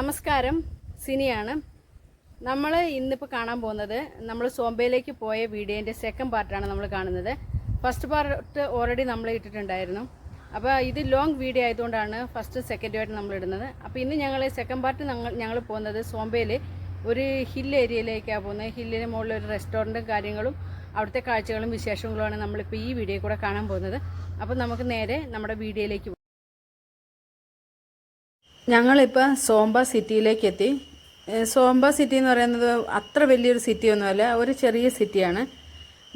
നമസ്കാരം സിനിയാണ്. നമ്മൾ ഇന്നിപ്പോൾ കാണാൻ പോകുന്നത് നമ്മൾ സോംബയിലേക്ക് പോയ വീഡിയോന്റെ സെക്കൻഡ് പാർട്ടാണ് നമ്മൾ കാണുന്നത്. ഫസ്റ്റ് പാർട്ട് ഓൾറെഡി നമ്മൾ ഇട്ടിട്ടുണ്ടായിരുന്നു. അപ്പോൾ ഇത് ലോങ് വീഡിയോ ആയതുകൊണ്ടാണ് ഫസ്റ്റ് സെക്കൻഡുമായിട്ട് നമ്മൾ ഇടുന്നത്. അപ്പോൾ ഇന്ന് ഞങ്ങൾ സെക്കൻഡ് പാർട്ട് ഞങ്ങൾ ഞങ്ങൾ പോകുന്നത് സോംബയിൽ ഒരു ഹിൽ ഏരിയയിലേക്കാണ് പോകുന്നത്. ഹില്ലിന് മുകളിൽ ഒരു റെസ്റ്റോറന്റും കാര്യങ്ങളും അവിടുത്തെ കാഴ്ചകളും വിശേഷങ്ങളുമാണ് നമ്മളിപ്പോൾ ഈ വീഡിയോ കൂടെ കാണാൻ പോകുന്നത്. അപ്പോൾ നമുക്ക് നേരെ നമ്മുടെ വീഡിയോയിലേക്ക് ഞങ്ങളിപ്പോൾ സോംബ സിറ്റിയിലേക്ക് എത്തി സോംബ സിറ്റി എന്ന് പറയുന്നത് അത്ര വലിയൊരു സിറ്റി ഒന്നുമല്ല ഒരു ചെറിയ സിറ്റിയാണ്.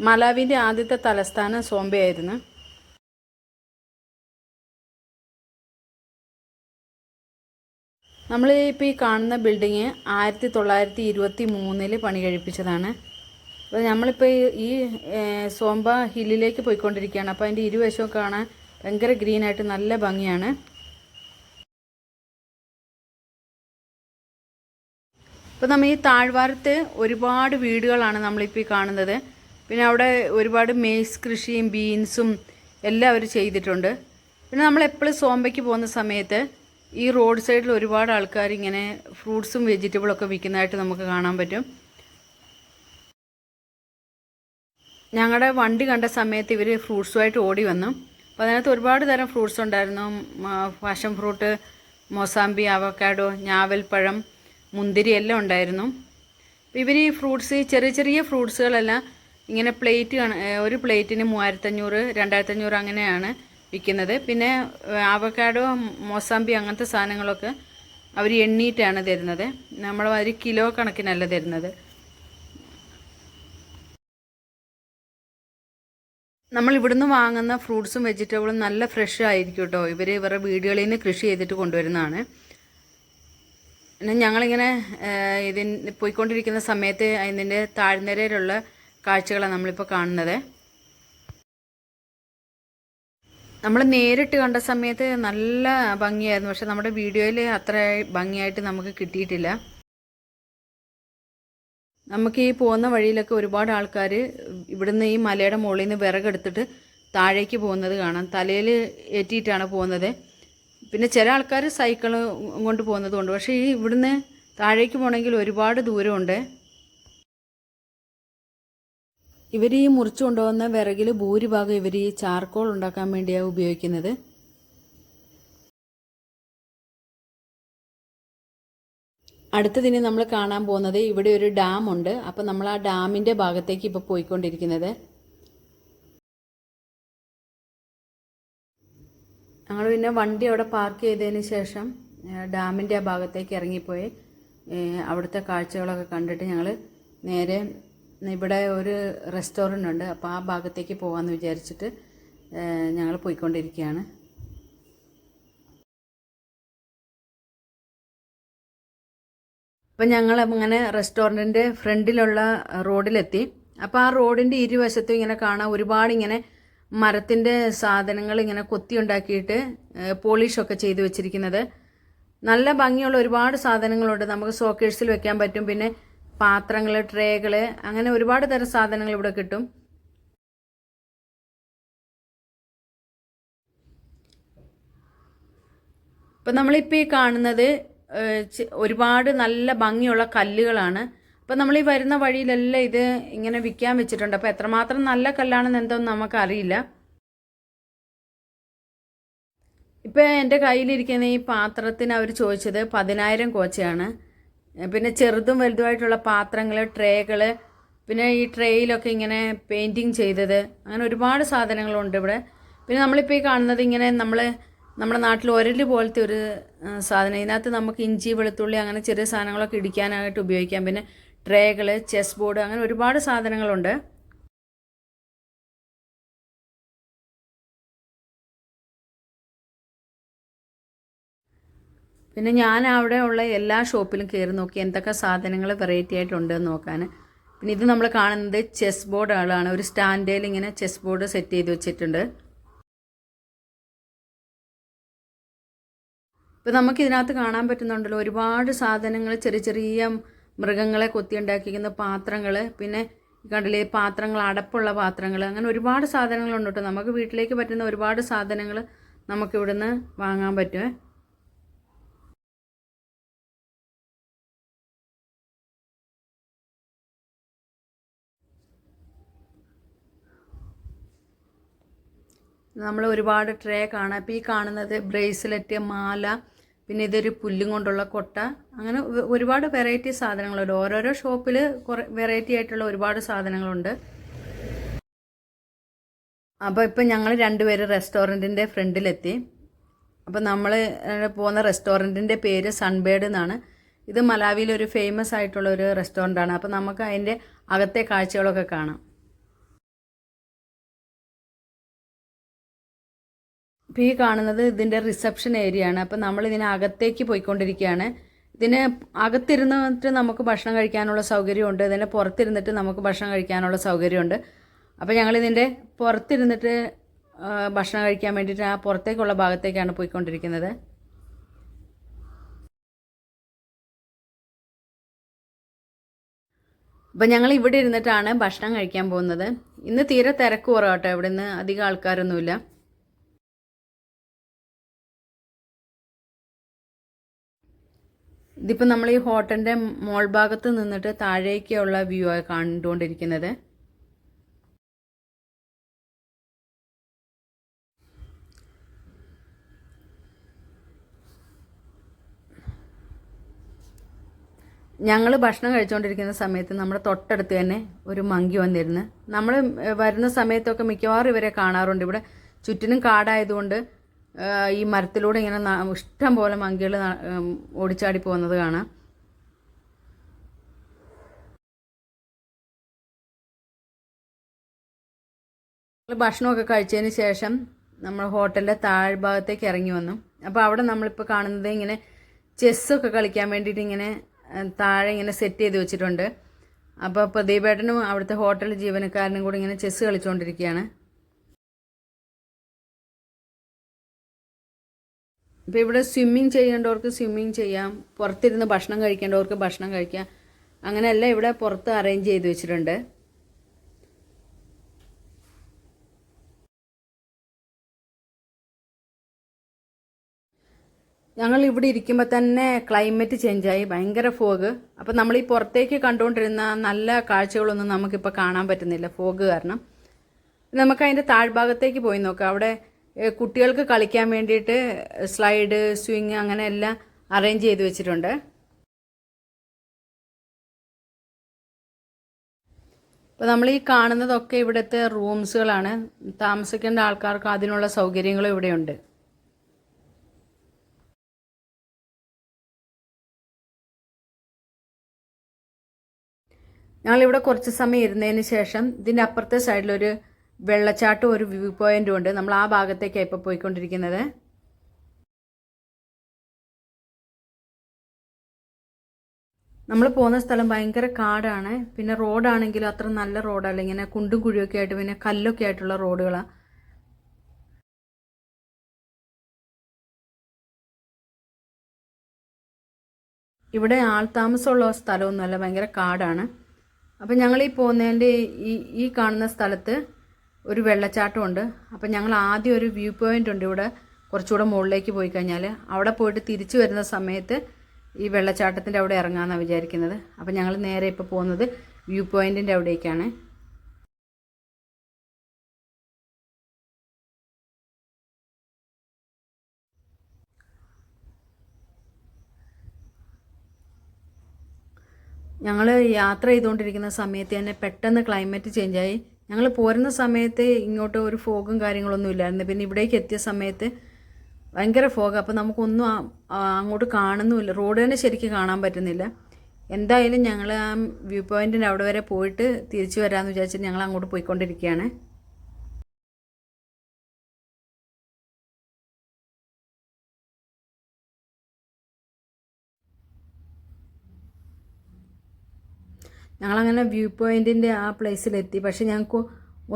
മലാവിന്റെ ആദ്യത്തെ തലസ്ഥാനം സോംബയായിരുന്നു. നമ്മൾ ഇപ്പോൾ ഈ കാണുന്ന ബിൽഡിങ് ആയിരത്തി തൊള്ളായിരത്തി ഇരുപത്തി മൂന്നിൽ പണി കഴിപ്പിച്ചതാണ് അപ്പോൾ നമ്മളിപ്പോൾ ഈ സോംബ ഹില്ലിലേക്ക് പോയിക്കൊണ്ടിരിക്കുകയാണ്. അപ്പോൾ അതിന്റെ ഇരുവശവും കാണാൻ ഭയങ്കര ഗ്രീനായിട്ട് നല്ല ഭംഗിയാണ്. ഇപ്പോൾ നമ്മൾ ഈ താഴ്വാരത്ത് ഒരുപാട് വീടുകളാണ് നമ്മളിപ്പോൾ ഈ കാണുന്നത്. പിന്നെ അവിടെ ഒരുപാട് മേസ് കൃഷിയും ബീൻസും എല്ലാം അവർ ചെയ്തിട്ടുണ്ട്. പിന്നെ നമ്മൾ എപ്പോഴും സോമ്പയ്ക്ക് പോകുന്ന സമയത്ത് ഈ റോഡ് സൈഡിൽ ഒരുപാട് ആൾക്കാർ ഇങ്ങനെ ഫ്രൂട്ട്സും വെജിറ്റബിളൊക്കെ വിൽക്കുന്നതായിട്ട് നമുക്ക് കാണാൻ പറ്റും. ഞങ്ങളുടെ വണ്ടി കണ്ട സമയത്ത് ഇവർ ഫ്രൂട്ട്സുമായിട്ട് ഓടി വന്നു. അപ്പോൾ അതിനകത്ത് ഒരുപാട് തരം ഫ്രൂട്ട്സ് ഉണ്ടായിരുന്നു. പാഷൻ ഫ്രൂട്ട് മൊസാമ്പി അവക്കാഡോ ഞാവൽപ്പഴം മുന്തിരി എല്ലാം ഉണ്ടായിരുന്നു ഇവർ ഈ ഫ്രൂട്ട്സ് ചെറിയ ചെറിയ ഫ്രൂട്ട്സുകളെല്ലാം ഇങ്ങനെ പ്ലേറ്റ് ഒരു പ്ലേറ്റിന് മൂവായിരത്തഞ്ഞൂറ് രണ്ടായിരത്തഞ്ഞൂറ് അങ്ങനെയാണ് വിൽക്കുന്നത്. പിന്നെ ആവക്കാടോ മോസാമ്പി അങ്ങനത്തെ സാധനങ്ങളൊക്കെ അവർ എണ്ണീറ്റാണ് തരുന്നത്. നമ്മൾ ഒരു കിലോ കണക്കിനല്ല തരുന്നത്. നമ്മൾ ഇവിടുന്ന് വാങ്ങുന്ന ഫ്രൂട്ട്സും വെജിറ്റബിളും നല്ല ഫ്രഷ് ആയിരിക്കും കേട്ടോ. ഇവർ ഇവരുടെ വീടുകളിൽ നിന്ന് കൃഷി ചെയ്തിട്ട് കൊണ്ടുവരുന്നതാണ്. ഞങ്ങളിങ്ങനെ ഇതിന് പോയിക്കൊണ്ടിരിക്കുന്ന സമയത്ത് അതിന്റെ താഴ്നിരയിലുള്ള കാഴ്ചകളാണ് നമ്മളിപ്പോൾ കാണുന്നത്. നമ്മൾ നേരിട്ട് കണ്ട സമയത്ത് നല്ല ഭംഗിയായിരുന്നു. പക്ഷെ നമ്മുടെ വീഡിയോയിൽ അത്ര ഭംഗിയായിട്ട് നമുക്ക് കിട്ടിയിട്ടില്ല. നമുക്ക് ഈ പോകുന്ന വഴിയിലൊക്കെ ഒരുപാട് ആൾക്കാർ ഇവിടുന്ന് ഈ മലയുടെ മുകളിൽ നിന്ന് വിറകെടുത്തിട്ട് താഴേക്ക് പോകുന്നത് കാണാം. തലയിൽ ഏറ്റിയിട്ടാണ് പോകുന്നത്. പിന്നെ ചില ആൾക്കാർ സൈക്കിൾ കൊണ്ട് പോകുന്നതുകൊണ്ട് പക്ഷേ ഈ ഇവിടുന്ന് താഴേക്ക് പോകണമെങ്കിൽ ഒരുപാട് ദൂരമുണ്ട്. ഇവർ ഈ മുറിച്ചു കൊണ്ടുപോകുന്ന വിറകിൽ ഭൂരിഭാഗം ഇവർ ഈ ചാർക്കോൾ ഉണ്ടാക്കാൻ വേണ്ടിയാണ് ഉപയോഗിക്കുന്നത്. അടുത്തതിന് നമ്മൾ കാണാൻ പോകുന്നത് ഇവിടെ ഒരു ഡാം ഉണ്ട് അപ്പം നമ്മൾ ആ ഡാമിന്റെ ഭാഗത്തേക്ക് ഇപ്പോൾ പോയിക്കൊണ്ടിരിക്കുന്നത്. ഞങ്ങൾ പിന്നെ വണ്ടി അവിടെ പാർക്ക് ചെയ്തതിന് ശേഷം ഡാമിന്റെ ആ ഭാഗത്തേക്ക് ഇറങ്ങിപ്പോയി. അവിടുത്തെ കാഴ്ചകളൊക്കെ കണ്ടിട്ട് ഞങ്ങൾ നേരെ ഇവിടെ ഒരു റെസ്റ്റോറന്റ് ഉണ്ട്. അപ്പോൾ ആ ഭാഗത്തേക്ക് പോകാമെന്ന് വിചാരിച്ചിട്ട് ഞങ്ങൾ പോയിക്കൊണ്ടിരിക്കുകയാണ് അപ്പം ഞങ്ങൾ അങ്ങനെ റെസ്റ്റോറന്റിന്റെ ഫ്രണ്ടിലുള്ള റോഡിലെത്തി. അപ്പോൾ ആ റോഡിന്റെ ഇരുവശത്തും ഇങ്ങനെ കാണാൻ ഒരുപാട് ഇങ്ങനെ മരത്തിന്റെ സാധനങ്ങൾ ഇങ്ങനെ കൊത്തി ഉണ്ടാക്കിയിട്ട് പോളിഷൊക്കെ ചെയ്ത് വെച്ചിരിക്കുന്നത്. നല്ല ഭംഗിയുള്ള ഒരുപാട് സാധനങ്ങളുണ്ട്. നമുക്ക് സോക്കേഴ്സിൽ വെക്കാൻ പറ്റും. പിന്നെ പാത്രങ്ങൾ ട്രേകൾ അങ്ങനെ ഒരുപാട് തരം സാധനങ്ങൾ ഇവിടെ കിട്ടും. ഇപ്പം നമ്മളിപ്പോൾ ഈ കാണുന്നത് ഒരുപാട് നല്ല ഭംഗിയുള്ള കല്ലുകളാണ്. അപ്പം നമ്മൾ ഈ വരുന്ന വഴിയിലെല്ലാം ഇത് ഇങ്ങനെ വിൽക്കാൻ വെച്ചിട്ടുണ്ട്. അപ്പോൾ എത്രമാത്രം നല്ല കല്ലാണെന്ന് എന്തൊന്നും നമുക്കറിയില്ല. ഇപ്പോൾ എന്റെ കയ്യിലിരിക്കുന്ന ഈ പാത്രത്തിന് അവർ ചോദിച്ചത് പതിനായിരം കോച്ചയാണ്. പിന്നെ ചെറുതും വലുതുമായിട്ടുള്ള പാത്രങ്ങൾ ട്രേകൾ പിന്നെ ഈ ട്രേയിലൊക്കെ ഇങ്ങനെ പെയിന്റിങ് ചെയ്തത്. അങ്ങനെ ഒരുപാട് സാധനങ്ങളുണ്ട് ഇവിടെ. പിന്നെ നമ്മളിപ്പോൾ ഈ കാണുന്നത് ഇങ്ങനെ നമ്മൾ നമ്മുടെ നാട്ടിൽ ഒരൽ പോലത്തെ ഒരു സാധനം. ഇതിനകത്ത് നമുക്ക് ഇഞ്ചി വെളുത്തുള്ളി അങ്ങനെ ചെറിയ സാധനങ്ങളൊക്കെ ഇടിക്കാനായിട്ട് ഉപയോഗിക്കാം. പിന്നെ ട്രേകൾ ചെസ് ബോർഡ് അങ്ങനെ ഒരുപാട് സാധനങ്ങളുണ്ട്. പിന്നെ ഞാൻ അവിടെ ഉള്ള എല്ലാ ഷോപ്പിലും കയറി നോക്കി എന്തൊക്കെ സാധനങ്ങൾ വെറൈറ്റി ആയിട്ടുണ്ട് എന്ന് നോക്കാൻ. പിന്നെ ഇത് നമ്മൾ കാണുന്നത് ചെസ് ബോർഡ് ആളാണ് ഒരു സ്റ്റാൻഡേൽ ഇങ്ങനെ ചെസ് ബോർഡ് സെറ്റ് ചെയ്ത് വെച്ചിട്ടുണ്ട്. ഇപ്പം നമുക്ക് ഇതിനകത്ത് കാണാൻ പറ്റുന്നുണ്ടല്ലോ ഒരുപാട് സാധനങ്ങൾ ചെറിയ ചെറിയ മൃഗങ്ങളെ കൊത്തിയുണ്ടാക്കിക്കുന്ന പാത്രങ്ങൾ പിന്നെ കണ്ടില്ലേ പാത്രങ്ങൾ അടപ്പുള്ള പാത്രങ്ങൾ അങ്ങനെ ഒരുപാട് സാധനങ്ങളുണ്ട് കേട്ടോ. നമുക്ക് വീട്ടിലേക്ക് പറ്റുന്ന ഒരുപാട് സാധനങ്ങൾ നമുക്കിവിടുന്ന് വാങ്ങാൻ പറ്റുമേ നമ്മൾ ഒരുപാട് ട്രേ കാണാം. അപ്പോൾ ഈ കാണുന്നത് ബ്രേസ്ലെറ്റ് മാല പിന്നെ ഇതൊരു പുല്ലും കൊണ്ടുള്ള കൊട്ട. അങ്ങനെ ഒരുപാട് വെറൈറ്റി സാധനങ്ങളുണ്ട്. ഓരോരോ ഷോപ്പിൽ കുറേ വെറൈറ്റി ആയിട്ടുള്ള ഒരുപാട് സാധനങ്ങളുണ്ട്. അപ്പോൾ ഇപ്പം ഞങ്ങൾ രണ്ടുപേരും റെസ്റ്റോറന്റിന്റെ ഫ്രണ്ടിലെത്തി. അപ്പോൾ നമ്മൾ പോകുന്ന റെസ്റ്റോറന്റിന്റെ പേര് സൺബേഡ് എന്നാണ്. ഇത് മലാവിയിൽ ഒരു ഫേമസ് ആയിട്ടുള്ള ഒരു റെസ്റ്റോറന്റാണ് അപ്പോൾ നമുക്ക് അതിന്റെ അകത്തെ കാഴ്ചകളൊക്കെ കാണാം. ഇപ്പോൾ ഈ കാണുന്നത് ഇതിന്റെ റിസപ്ഷൻ ഏരിയ ആണ്. അപ്പം നമ്മൾ ഇതിനകത്തേക്ക് പോയിക്കൊണ്ടിരിക്കുകയാണ്. ഇതിന് അകത്തിരുന്നിട്ട് നമുക്ക് ഭക്ഷണം കഴിക്കാനുള്ള സൗകര്യമുണ്ട്. ഇതിന്റെ പുറത്തിരുന്നിട്ട് നമുക്ക് ഭക്ഷണം കഴിക്കാനുള്ള സൗകര്യമുണ്ട്. അപ്പോൾ ഞങ്ങൾ ഇതിന്റെ പുറത്തിരുന്നിട്ട് ഭക്ഷണം കഴിക്കാൻ വേണ്ടിയിട്ട് ആ പുറത്തേക്കുള്ള ഭാഗത്തേക്കാണ് പോയിക്കൊണ്ടിരിക്കുന്നത്. അപ്പം ഞങ്ങൾ ഇവിടെ ഇരുന്നിട്ടാണ് ഭക്ഷണം കഴിക്കാൻ പോകുന്നത്. ഇന്ന് തീരെ തിരക്ക് കുറവാട്ടോ. ഇവിടെ നിന്ന് അധികം ആൾക്കാരൊന്നുമില്ല. ഇതിപ്പോൾ നമ്മൾ ഈ ഹോട്ടലിന്റെ മോൾ ഭാഗത്ത് നിന്നിട്ട് താഴേക്കുള്ള വ്യൂ ആണ് കണ്ടുകൊണ്ടിരിക്കുന്നത് ഞങ്ങൾ ഭക്ഷണം കഴിച്ചുകൊണ്ടിരിക്കുന്ന സമയത്ത് നമ്മുടെ തൊട്ടടുത്ത് തന്നെ ഒരു മങ്കി വന്നിരുന്നു. നമ്മൾ വരുന്ന സമയത്തൊക്കെ മിക്കവാറും ഇവരെ കാണാറുണ്ട്. ഇവിടെ ചുറ്റിനും കാടായതുകൊണ്ട് ഈ മരത്തിലൂടെ ഇങ്ങനെ ഇഷ്ടം പോലെ മങ്കികൾ ഓടിച്ചാടി പോകുന്നത് കാണാം. ഭക്ഷണമൊക്കെ കഴിച്ചതിന് ശേഷം നമ്മൾ ഹോട്ടലിന്റെ താഴ്ഭാഗത്തേക്ക് ഇറങ്ങി വന്നു. അപ്പോൾ അവിടെ നമ്മളിപ്പോൾ കാണുന്നത് ഇങ്ങനെ ചെസ്സൊക്കെ കളിക്കാൻ വേണ്ടിയിട്ട് ഇങ്ങനെ താഴെ ഇങ്ങനെ സെറ്റ് ചെയ്ത് വെച്ചിട്ടുണ്ട്. അപ്പോൾ പ്രദീപേട്ടനും അവിടുത്തെ ഹോട്ടൽ ജീവനക്കാരനും കൂടി ഇങ്ങനെ ചെസ്സ് കളിച്ചുകൊണ്ടിരിക്കുകയാണ് ഇപ്പോൾ ഇവിടെ സ്വിമ്മിങ് ചെയ്യേണ്ടവർക്ക് സ്വിമ്മിങ് ചെയ്യാം പുറത്തിരുന്ന് ഭക്ഷണം കഴിക്കേണ്ടവർക്ക് ഭക്ഷണം കഴിക്കാം. അങ്ങനെയല്ല ഇവിടെ പുറത്ത് അറേഞ്ച് ചെയ്ത് വെച്ചിട്ടുണ്ട്. ഞങ്ങൾ ഇവിടെ ഇരിക്കുമ്പോൾ തന്നെ ക്ലൈമറ്റ് ചേഞ്ചായി ഭയങ്കര ഫോഗ് അപ്പോൾ നമ്മൾ ഈ പുറത്തേക്ക് കണ്ടുകൊണ്ടിരുന്ന നല്ല കാഴ്ചകളൊന്നും നമുക്കിപ്പോൾ കാണാൻ പറ്റുന്നില്ല ഫോഗ് കാരണം. നമുക്ക് അതിന്റെ താഴ്ഭാഗത്തേക്ക് പോയി നോക്കാം. അവിടെ കുട്ടികൾക്ക് കളിക്കാൻ വേണ്ടിയിട്ട് സ്ലൈഡ് സ്വിങ് അങ്ങനെ എല്ലാം അറേഞ്ച് ചെയ്ത് വെച്ചിട്ടുണ്ട്. അപ്പോൾ നമ്മൾ ഈ കാണുന്നതൊക്കെ ഇവിടുത്തെ റൂംസുകളാണ്. താമസിക്കേണ്ട ആൾക്കാർക്ക് അതിനുള്ള സൗകര്യങ്ങളും ഇവിടെയുണ്ട്. ഞങ്ങളിവിടെ കുറച്ച് സമയം ഇരുന്നതിന് ശേഷം ഇതിന്റെ അപ്പുറത്തെ സൈഡിലൊരു വെള്ളച്ചാട്ടം ഒരു വ്യൂ പോയിന്റും ഉണ്ട്. നമ്മൾ ആ ഭാഗത്തേക്കാണ് ഇപ്പോൾ പോയിക്കൊണ്ടിരിക്കുന്നത്. നമ്മൾ പോകുന്ന സ്ഥലം ഭയങ്കര കാടാണ്. പിന്നെ റോഡാണെങ്കിലും അത്ര നല്ല റോഡല്ല. ഇങ്ങനെ കുണ്ടും കുഴിയൊക്കെ ആയിട്ട് പിന്നെ കല്ലൊക്കെ ആയിട്ടുള്ള റോഡുകളാണ് ഇവിടെ ആൾ താമസമുള്ള സ്ഥലമൊന്നുമല്ല ഭയങ്കര കാടാണ്. അപ്പം ഞങ്ങൾ ഈ പോകുന്നതിന്റെ ഈ ഈ കാണുന്ന സ്ഥലത്ത് ഒരു വെള്ളച്ചാട്ടമുണ്ട് അപ്പം ഞങ്ങൾ ആദ്യം ഒരു വ്യൂ പോയിന്റ് ഉണ്ട് ഇവിടെ. കുറച്ചുകൂടെ മുകളിലേക്ക് പോയി കഴിഞ്ഞാൽ അവിടെ പോയിട്ട് തിരിച്ചു വരുന്ന സമയത്ത് ഈ വെള്ളച്ചാട്ടത്തിന്റെ അവിടെ ഇറങ്ങാമെന്നാണ് വിചാരിക്കുന്നത്. അപ്പം ഞങ്ങൾ നേരെ ഇപ്പോൾ പോകുന്നത് വ്യൂ പോയിന്റിന്റെ അവിടേക്കാണ്. ഞങ്ങൾ യാത്ര ചെയ്തുകൊണ്ടിരിക്കുന്ന സമയത്ത് തന്നെ പെട്ടെന്ന് ക്ലൈമറ്റ് ചേഞ്ചായി ഞങ്ങൾ പോരുന്ന സമയത്ത് ഇങ്ങോട്ട് ഒരു ഫോഗും കാര്യങ്ങളൊന്നും ഇല്ലായിരുന്നു. പിന്നെ ഇവിടേക്ക് എത്തിയ സമയത്ത് ഭയങ്കര ഫോഗ്. അപ്പോൾ നമുക്കൊന്നും അങ്ങോട്ട് കാണുന്നുമില്ല. റോഡ് തന്നെ ശരിക്കും കാണാൻ പറ്റുന്നില്ല. എന്തായാലും ഞങ്ങൾ ആ വ്യൂ പോയിന്റിന്റെ അവിടെ വരെ പോയിട്ട് തിരിച്ചു വരാമെന്ന് വിചാരിച്ചിട്ട് ഞങ്ങൾ അങ്ങോട്ട് പോയിക്കൊണ്ടിരിക്കുകയാണ്. ഞങ്ങളങ്ങനെ വ്യൂ പോയിന്റിന്റെ ആ പ്ലേസിലെത്തി പക്ഷെ ഞങ്ങൾക്ക്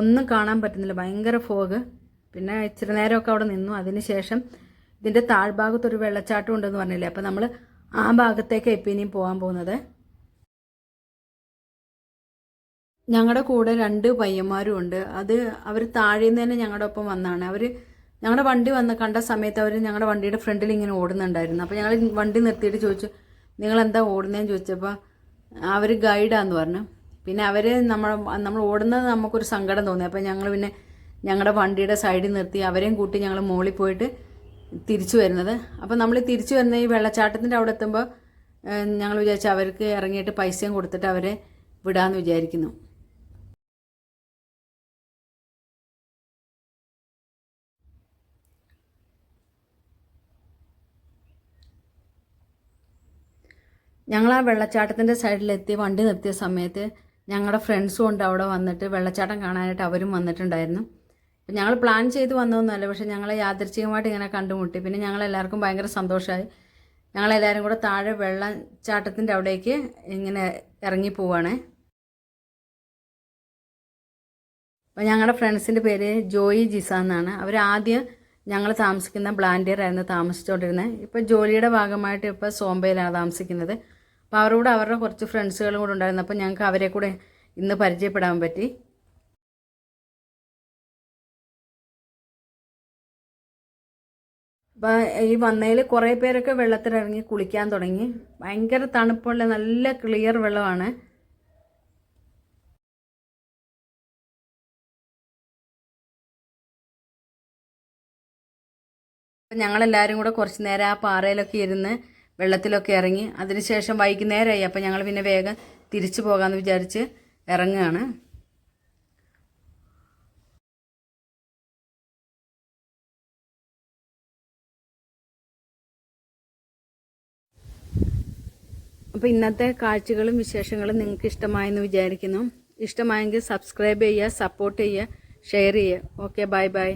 ഒന്നും കാണാൻ പറ്റുന്നില്ല. ഭയങ്കര ഫോഗ് പിന്നെ ഇച്ചിരി നേരമൊക്കെ അവിടെ നിന്നു. അതിന് ശേഷം ഇതിന്റെ താഴ്ഭാഗത്തൊരു വെള്ളച്ചാട്ടം ഉണ്ടെന്ന് പറഞ്ഞില്ലേ? അപ്പം നമ്മൾ ആ ഭാഗത്തേക്ക് ഇപ്പം ഇനിയും പോകാൻ പോകുന്നത്. ഞങ്ങളുടെ കൂടെ രണ്ട് പയ്യന്മാരും ഉണ്ട്. അത് അവർ താഴേന്ന് തന്നെ ഞങ്ങളുടെ ഒപ്പം വന്നാണ്. അവർ ഞങ്ങളുടെ വണ്ടി വന്ന് കണ്ട സമയത്ത് അവർ ഞങ്ങളുടെ വണ്ടിയുടെ ഫ്രണ്ടിൽ ഇങ്ങനെ ഓടുന്നുണ്ടായിരുന്നു. അപ്പോൾ ഞങ്ങൾ വണ്ടി നിർത്തിയിട്ട് ചോദിച്ചു നിങ്ങൾ എന്താ ഓടുന്നതെന്ന് ചോദിച്ചപ്പോൾ അവർ ഗൈഡാന്ന് പറഞ്ഞു. പിന്നെ അവർ നമ്മൾ നമ്മൾ ഓടുന്നത് നമുക്കൊരു സങ്കടം തോന്നി. അപ്പോൾ ഞങ്ങൾ പിന്നെ ഞങ്ങളുടെ വണ്ടിയുടെ സൈഡിൽ നിർത്തി അവരെയും കൂട്ടി ഞങ്ങൾ മുകളിൽ പോയിട്ട് തിരിച്ചു വരുന്നത്. അപ്പോൾ നമ്മൾ തിരിച്ചു വരുന്ന ഈ വെള്ളച്ചാട്ടത്തിന്റെ അവിടെ എത്തുമ്പോൾ ഞങ്ങൾ വിചാരിച്ചു അവർക്ക് ഇറങ്ങിയിട്ട് പൈസയും കൊടുത്തിട്ട് അവരെ വിടാമെന്ന് വിചാരിക്കുന്നു. ഞങ്ങൾ ആ വെള്ളച്ചാട്ടത്തിന്റെ സൈഡിലെത്തി വണ്ടി നിർത്തിയ സമയത്ത് ഞങ്ങളുടെ ഫ്രണ്ട്സും ഉണ്ട് അവിടെ വന്നിട്ട് വെള്ളച്ചാട്ടം കാണാനായിട്ട് അവരും വന്നിട്ടുണ്ടായിരുന്നു. അപ്പം ഞങ്ങൾ പ്ലാൻ ചെയ്ത് വന്നതൊന്നുമല്ല പക്ഷേ ഞങ്ങളെ യാദൃച്ഛികമായിട്ട് ഇങ്ങനെ കണ്ടുമുട്ടി. പിന്നെ ഞങ്ങൾ എല്ലാവർക്കും ഭയങ്കര സന്തോഷമായി ഞങ്ങളെല്ലാവരും കൂടെ താഴെ വെള്ളച്ചാട്ടത്തിന്റെ അവിടേക്ക് ഇങ്ങനെ ഇറങ്ങി പോവാണ്. അപ്പോൾ ഞങ്ങളുടെ ഫ്രണ്ട്സിന്റെ പേര് ജോയി ജിസ എന്നാണ്. അവർ ആദ്യം ഞങ്ങൾ താമസിക്കുന്ന ബ്ലാൻഡിയർ ആയിരുന്നു താമസിച്ചുകൊണ്ടിരുന്നത് ഇപ്പോൾ ജോലിയുടെ ഭാഗമായിട്ട് ഇപ്പോൾ സോംബയിലാണ് താമസിക്കുന്നത്. അപ്പോൾ അവരുടെ കൂടെ അവരുടെ കുറച്ച് ഫ്രണ്ട്സുകളും കൂടെ ഉണ്ടായിരുന്നു. അപ്പോൾ ഞങ്ങൾക്ക് അവരെ കൂടെ ഇന്ന് പരിചയപ്പെടാൻ പറ്റി. അപ്പോൾ ഈ വന്നതിൽ കുറേ പേരൊക്കെ വെള്ളത്തിലിറങ്ങി കുളിക്കാൻ തുടങ്ങി. ഭയങ്കര തണുപ്പുള്ള നല്ല ക്ലിയർ വെള്ളമാണ്. ഞങ്ങളെല്ലാവരും കൂടെ കുറച്ച് നേരം ആ പാറയിലൊക്കെ ഇരുന്ന് വെള്ളത്തിലൊക്കെ ഇറങ്ങി. അതിനുശേഷം വൈകുന്നേരമായി. അപ്പം ഞങ്ങൾ പിന്നെ വേഗം തിരിച്ചു പോകാമെന്ന് വിചാരിച്ച് ഇറങ്ങുകയാണ് അപ്പോൾ ഇന്നത്തെ കാഴ്ചകളും വിശേഷങ്ങളും നിങ്ങൾക്ക് ഇഷ്ടമായെന്ന് വിചാരിക്കുന്നു. ഇഷ്ടമായെങ്കിൽ സബ്സ്ക്രൈബ് ചെയ്യുക സപ്പോർട്ട് ചെയ്യുക ഷെയർ ചെയ്യുക. Okay bye bye.